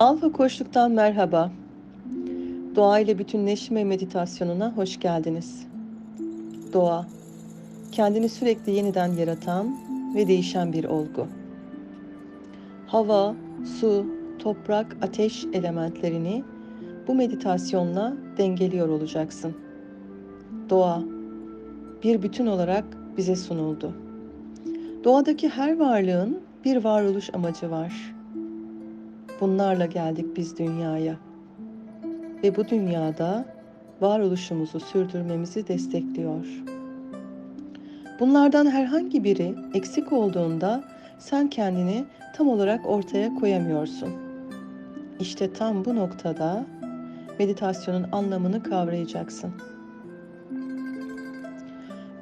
Alfa Koçluk'tan merhaba. Doğa ile bütünleşme meditasyonuna hoş geldiniz. Doğa, kendini sürekli yeniden yaratan ve değişen bir olgu. Hava, su, toprak, ateş elementlerini bu meditasyonla dengeliyor olacaksın. Doğa, bir bütün olarak bize sunuldu. Doğadaki her varlığın bir varoluş amacı var. Bunlarla geldik biz dünyaya. Ve bu dünyada varoluşumuzu sürdürmemizi destekliyor. Bunlardan herhangi biri eksik olduğunda sen kendini tam olarak ortaya koyamıyorsun. İşte tam bu noktada meditasyonun anlamını kavrayacaksın.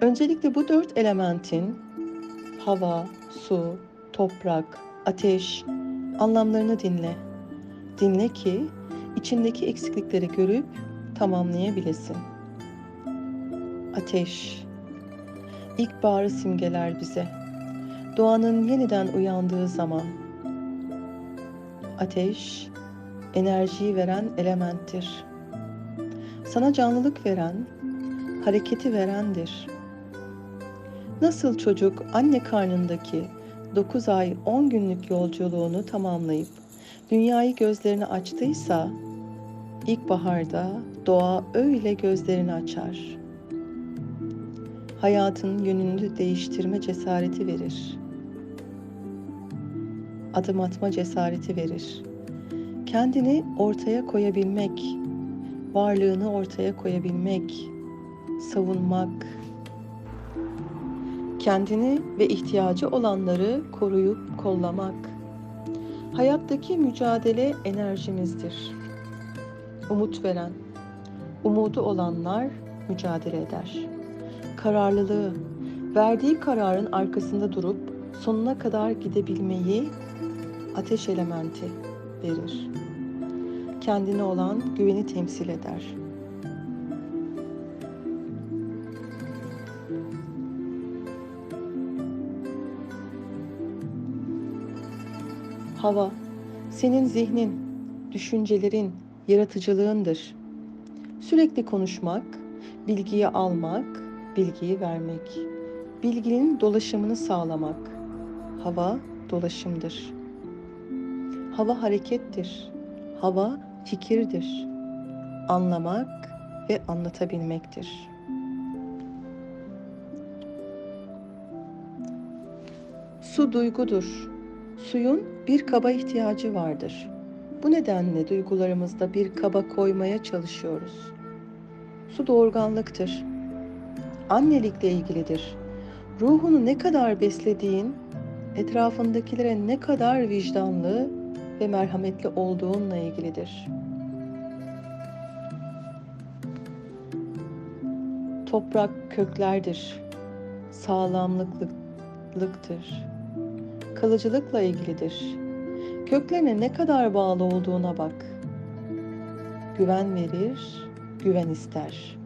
Öncelikle bu dört elementin hava, su, toprak, ateş anlamlarını dinle. Dinle ki içindeki eksiklikleri görüp tamamlayabilesin. Ateş ilkbaharı simgeler bize. Doğanın yeniden uyandığı zaman. Ateş enerjiyi veren elementtir. Sana canlılık veren, hareketi verendir. Nasıl çocuk anne karnındaki 9 ay 10 günlük yolculuğunu tamamlayıp dünyayı gözlerini açtıysa ilkbaharda doğa öyle gözlerini açar. Hayatın yönünü değiştirme cesareti verir. Adım atma cesareti verir. Kendini ortaya koyabilmek, varlığını ortaya koyabilmek, savunmak, kendini ve ihtiyacı olanları koruyup kollamak. Hayattaki mücadele enerjimizdir. Umut veren, umudu olanlar mücadele eder. Kararlılığı, verdiği kararın arkasında durup sonuna kadar gidebilmeyi ateş elementi verir. Kendine olan güveni temsil eder. Hava, senin zihnin, düşüncelerin, yaratıcılığındır. Sürekli konuşmak, bilgiyi almak, bilgiyi vermek. Bilginin dolaşımını sağlamak. Hava dolaşımdır. Hava harekettir. Hava fikirdir. Anlamak ve anlatabilmektir. Su duygudur. Suyun bir kaba ihtiyacı vardır. Bu nedenle duygularımızda bir kaba koymaya çalışıyoruz. Su doğurganlıktır. Annelikle ilgilidir. Ruhunu ne kadar beslediğin, etrafındakilere ne kadar vicdanlı ve merhametli olduğunla ilgilidir. Toprak köklerdir. Sağlamlıktır kalıcılıkla ilgilidir. Köklerine ne kadar bağlı olduğuna bak. Güven verir, güven ister.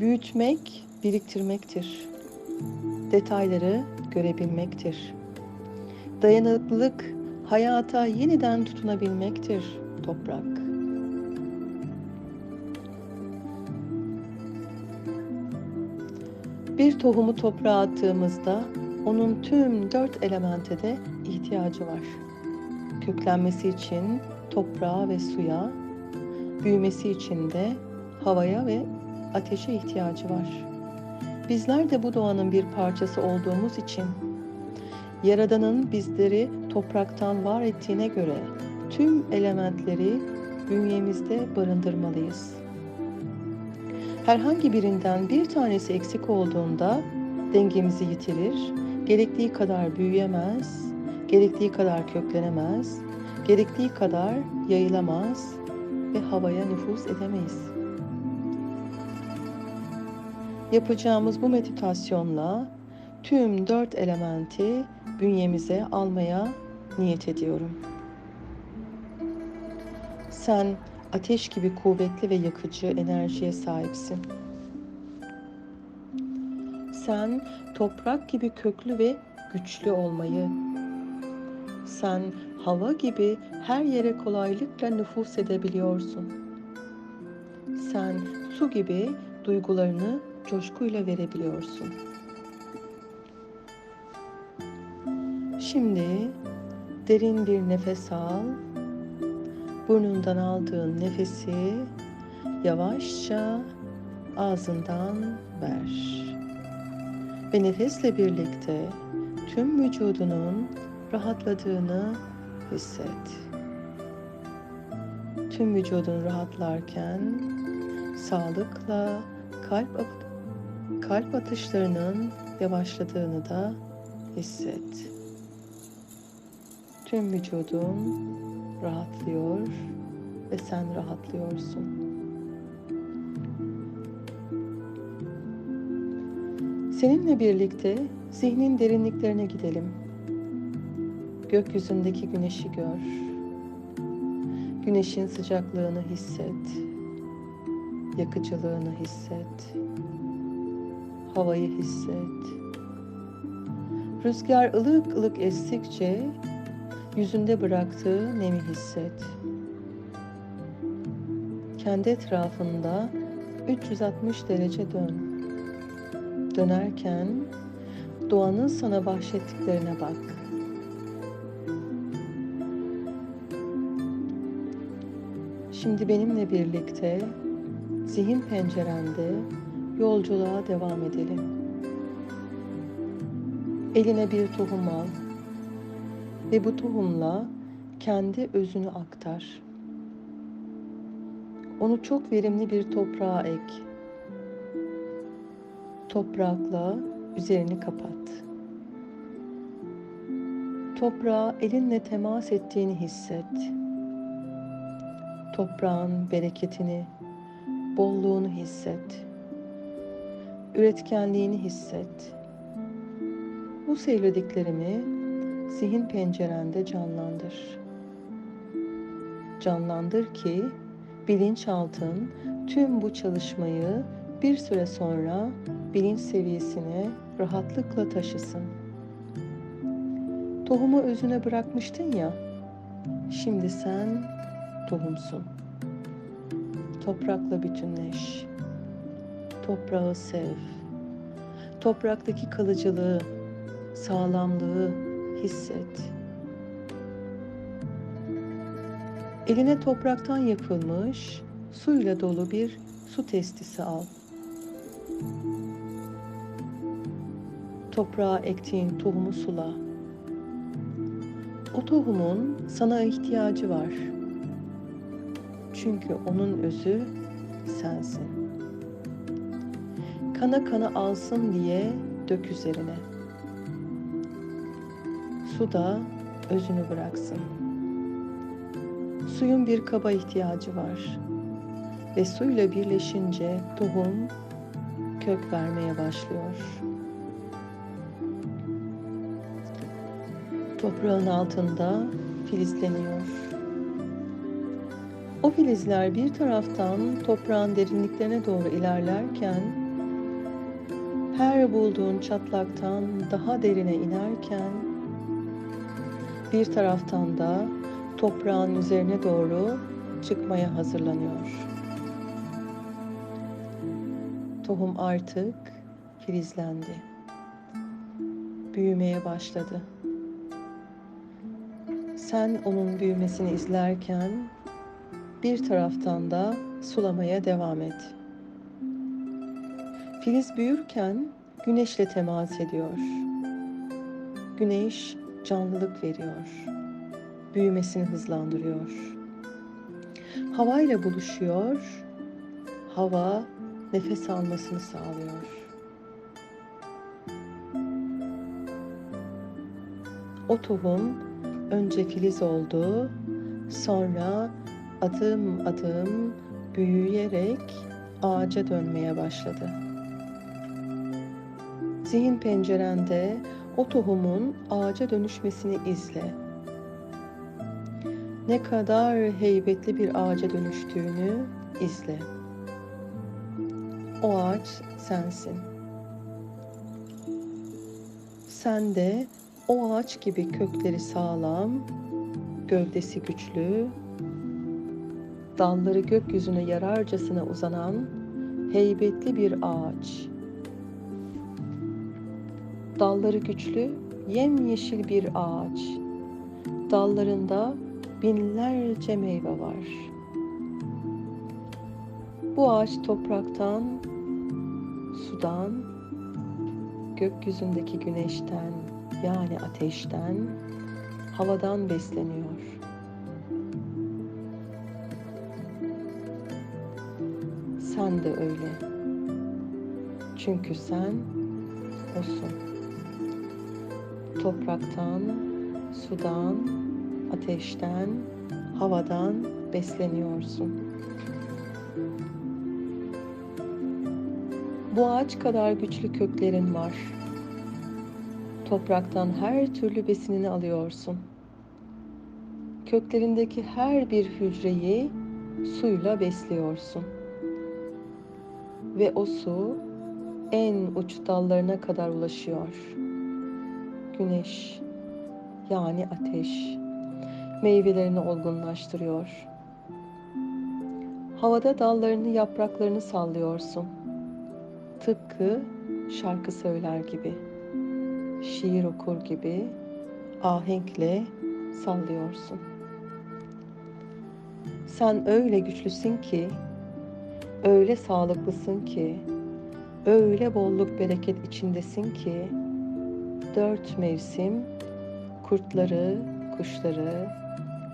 Büyütmek, biriktirmektir. Detayları görebilmektir. Dayanıklılık, hayata yeniden tutunabilmektir toprak. Bir tohumu toprağa attığımızda onun tüm dört elemente de ihtiyacı var. Köklenmesi için toprağa ve suya, büyümesi için de havaya ve ateşe ihtiyacı var. Bizler de bu doğanın bir parçası olduğumuz için Yaradan'ın bizleri topraktan var ettiğine göre tüm elementleri bünyemizde barındırmalıyız. Herhangi birinden bir tanesi eksik olduğunda dengemizi yitirir gerektiği kadar büyüyemez, gerektiği kadar köklenemez, gerektiği kadar yayılamaz ve havaya nüfuz edemeyiz. Yapacağımız bu meditasyonla tüm dört elementi bünyemize almaya niyet ediyorum. Sen ateş gibi kuvvetli ve yakıcı enerjiye sahipsin. Sen toprak gibi köklü ve güçlü olmayı, sen hava gibi her yere kolaylıkla nüfus edebiliyorsun. Sen su gibi duygularını coşkuyla verebiliyorsun. Şimdi derin bir nefes al. Burnundan aldığın nefesi yavaşça ağzından ver. Ve nefesle birlikte tüm vücudunun rahatladığını hisset. Tüm vücudun rahatlarken sağlıkla kalp kalp atışlarının yavaşladığını da hisset. Tüm vücudun rahatlıyor ve sen rahatlıyorsun. Seninle birlikte zihnin derinliklerine gidelim. Gökyüzündeki güneşi gör. Güneşin sıcaklığını hisset. Yakıcılığını hisset. Havayı hisset. Rüzgar ılık ılık estikçe yüzünde bıraktığı nemi hisset. Kendi etrafında 360 derece dön. Dönerken doğanın sana bahşettiklerine bak. Şimdi benimle birlikte zihin pencerende yolculuğa devam edelim. Eline bir tohum al ve bu tohumla kendi özünü aktar. Onu çok verimli bir toprağa ek. Toprakla üzerini kapat. Toprağa elinle temas ettiğini hisset. Toprağın bereketini, bolluğunu hisset. Üretkenliğini hisset. Bu söylediklerimi zihin pencerende canlandır. Canlandır ki bilinçaltın tüm bu çalışmayı bir süre sonra bilinç seviyesine rahatlıkla taşısın. Tohumu özüne bırakmıştın ya, şimdi sen tohumsun. Toprakla bütünleş. Toprağı sev. Topraktaki kalıcılığı, sağlamlığı hisset. Eline topraktan yapılmış suyla dolu bir su testisi al. Toprağa ektiğin tohumu sula. O tohumun sana ihtiyacı var. Çünkü onun özü sensin. Kana kana alsın diye dök üzerine. Su da özünü bıraksın. Suyun bir kaba ihtiyacı var ve suyla birleşince tohum kök vermeye başlıyor. Toprağın altında filizleniyor. O filizler bir taraftan toprağın derinliklerine doğru ilerlerken her bulduğun çatlaktan daha derine inerken bir taraftan da toprağın üzerine doğru çıkmaya hazırlanıyor. Tohum artık filizlendi. Büyümeye başladı. Sen onun büyümesini izlerken bir taraftan da sulamaya devam et. Filiz büyürken güneşle temas ediyor. Güneş canlılık veriyor. Büyümesini hızlandırıyor. Havayla buluşuyor. Hava nefes almasını sağlıyor. O tohum önce filiz oldu, sonra adım adım büyüyerek ağaca dönmeye başladı. Zihin pencerende o tohumun ağaca dönüşmesini izle. Ne kadar heybetli bir ağaca dönüştüğünü izle. O ağaç sensin. Sen de o ağaç gibi kökleri sağlam, gövdesi güçlü, dalları gökyüzüne yararcasına uzanan heybetli bir ağaç. Dalları güçlü, yemyeşil bir ağaç. Dallarında binlerce meyve var. Bu ağaç topraktan, sudan, gökyüzündeki güneşten yani ateşten, havadan besleniyor. Sen de öyle. Çünkü sen osun. Topraktan, sudan, ateşten, havadan besleniyorsun. Bu ağaç kadar güçlü köklerin var. Topraktan her türlü besinini alıyorsun. Köklerindeki her bir hücreyi suyla besliyorsun. Ve o su en uç dallarına kadar ulaşıyor. Güneş yani ateş meyvelerini olgunlaştırıyor. Havada dallarını, yapraklarını sallıyorsun. Tıpkı şarkı söyler gibi, şiir okur gibi ahenkle sallıyorsun. Sen öyle güçlüsün ki, öyle sağlıklısın ki, öyle bolluk bereket içindesin ki, dört mevsim kurtları, kuşları,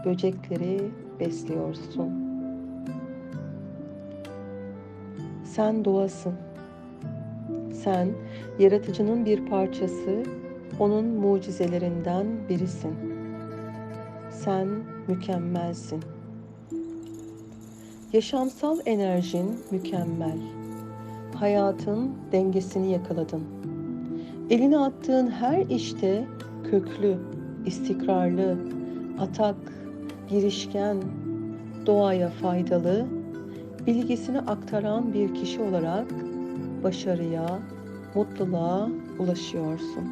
böcekleri besliyorsun. Sen doğasın. Sen yaratıcının bir parçası, onun mucizelerinden birisin. Sen mükemmelsin. Yaşamsal enerjin mükemmel. Hayatın dengesini yakaladın. Eline attığın her işte köklü, istikrarlı, atak, girişken, doğaya faydalı, bilgisini aktaran bir kişi olarak başarıya, mutluluğa ulaşıyorsun.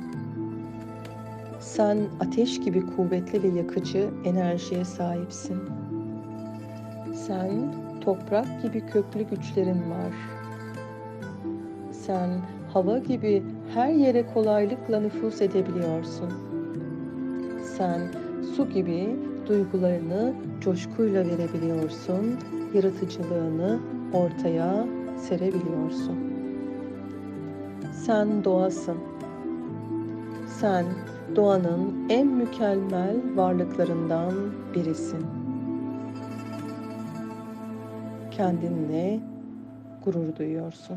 Sen ateş gibi kuvvetli ve yakıcı enerjiye sahipsin. Sen toprak gibi köklü güçlerin var. Sen hava gibi her yere kolaylıkla nüfuz edebiliyorsun. Sen su gibi duygularını coşkuyla verebiliyorsun, yaratıcılığını ortaya serebiliyorsun. Sen doğasın. Sen doğanın en mükemmel varlıklarından birisin. Kendinle gurur duyuyorsun.